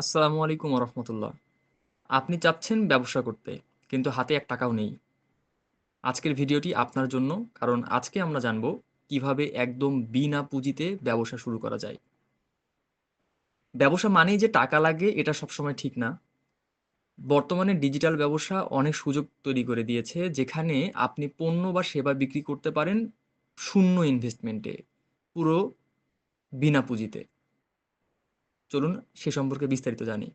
আসসালামু আলাইকুম রহমতুল্লাহ আপনি চাচ্ছেন ব্যবসা করতে, কিন্তু হাতে এক টাকাও নেই। আজকের ভিডিওটি আপনার জন্য, কারণ আজকে আমরা জানব কীভাবে একদম বিনা পুঁজিতে ব্যবসা শুরু করা যায়। ব্যবসা মানেই যে টাকা লাগে, এটা সবসময় ঠিক না। বর্তমানে ডিজিটাল ব্যবসা অনেক সুযোগ তৈরি করে দিয়েছে, যেখানে আপনি পণ্য বা সেবা বিক্রি করতে পারেন শূন্য ইনভেস্টমেন্টে পুরো বিনা পুঁজিতে। চলুন সে সম্পর্কে বিস্তারিত জানি।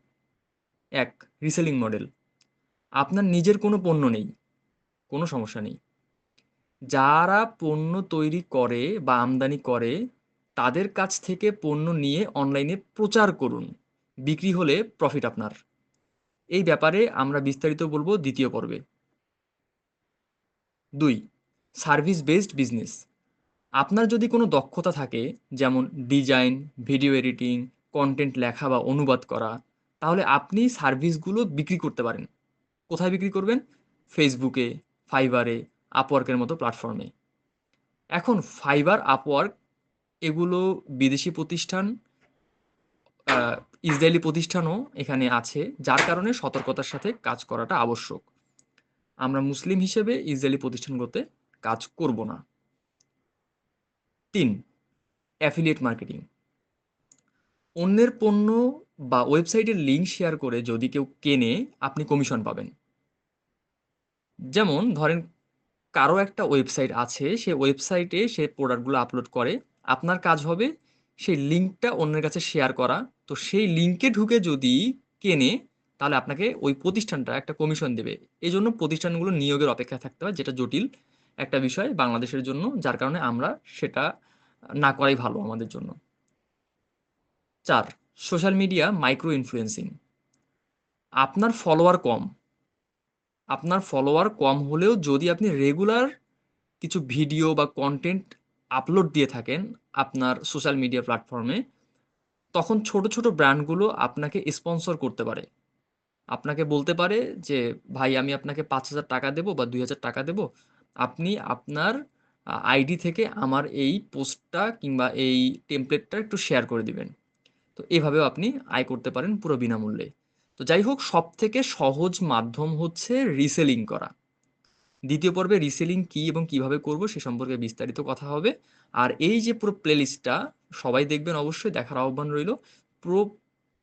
এক রিসেলিং মডেল আপনার নিজের কোনো পণ্য নেই, কোনো সমস্যা নেই। যারা পণ্য তৈরি করে বা আমদানি করে, তাদের কাছ থেকে পণ্য নিয়ে অনলাইনে প্রচার করুন। বিক্রি হলে প্রফিট আপনার। এই ব্যাপারে আমরা বিস্তারিত বলব দ্বিতীয় পর্বে। দুই সার্ভিস বেসড বিজনেস আপনার যদি কোনো দক্ষতা থাকে, যেমন ডিজাইন ভিডিও এডিটিং কন্টেন্ট লেখা বা অনুবাদ করা, তাহলে আপনি সার্ভিসগুলো বিক্রি করতে পারেন। কোথায় বিক্রি করবেন? ফেসবুকে ফাইবারে আপওয়ার্কের মতো প্ল্যাটফর্মে এখন ফাইবার আপওয়ার্ক এগুলো বিদেশি প্রতিষ্ঠান ইসরায়েলি প্রতিষ্ঠানও এখানে আছে, যার কারণে সতর্কতার সাথে কাজ করাটা আবশ্যক। আমরা মুসলিম হিসেবে ইসরায়েলি প্রতিষ্ঠানগুলোতে কাজ করব না। তিন অ্যাফিলিয়েট মার্কেটিং অন্যের পণ্য বা ওয়েবসাইটের লিঙ্ক শেয়ার করে যদি কেউ কেনে, আপনি কমিশন পাবেন। যেমন ধরেন, কারও একটা ওয়েবসাইট আছে, সে ওয়েবসাইটে সে প্রোডাক্টগুলো আপলোড করে, আপনার কাজ হবে সেই লিঙ্কটা অন্যের কাছে শেয়ার করা। তো সেই লিঙ্কে ঢুকে যদি কেনে, তাহলে আপনাকে ওই প্রতিষ্ঠানটা একটা কমিশন দেবে। এই জন্য প্রতিষ্ঠানগুলো নিয়োগের অপেক্ষা থাকতে হয়, যেটা জটিল একটা বিষয় বাংলাদেশের জন্য, যার কারণে আমরা সেটা না করাই ভালো আমাদের জন্য। চার সোশ্যাল মিডিয়া মাইক্রো ইনফ্লুয়েন্সিং আপনার ফলোয়ার কম। আপনার ফলোয়ার কম হলেও যদি আপনি রেগুলার কিছু ভিডিও বা কন্টেন্ট আপলোড দিয়ে থাকেন আপনার সোশ্যাল মিডিয়া প্ল্যাটফর্মে তখন ছোট ছোট ব্র্যান্ডগুলো আপনাকে স্পন্সর করতে পারে। আপনাকে বলতে পারে যে, ভাই, আমি আপনাকে পাঁচ হাজার টাকা দেবো বা দুই হাজার টাকা দেবো। আপনি আপনার আইডি থেকে আমার এই পোস্টটা কিংবা এই টেমপ্লেটটা একটু শেয়ার করে দিবেন। তো এভাবেও আপনি আয় করতে পারেন পুরো বিনামূল্যে। তো যাই হোক সব থেকে সহজ মাধ্যম হচ্ছে রিসেলিং করা। দ্বিতীয় পর্বে রিসেলিং কি এবং কীভাবে করব সে সম্পর্কে বিস্তারিত কথা হবে। আর এই যে পুরো প্লেলিস্টটা সবাই দেখবেন অবশ্যই, দেখার আহ্বান রইল। পুরো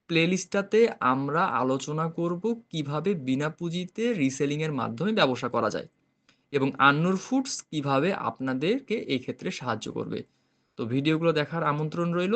প্লেলিস্টটাতে আমরা আলোচনা করব কীভাবে বিনা পুঁজিতে রিসেলিংয়ের মাধ্যমে ব্যবসা করা যায় এবং আন্নুর ফুডস কীভাবে আপনাদেরকে এই ক্ষেত্রে সাহায্য করবে। তো ভিডিওগুলো দেখার আমন্ত্রণ রইল।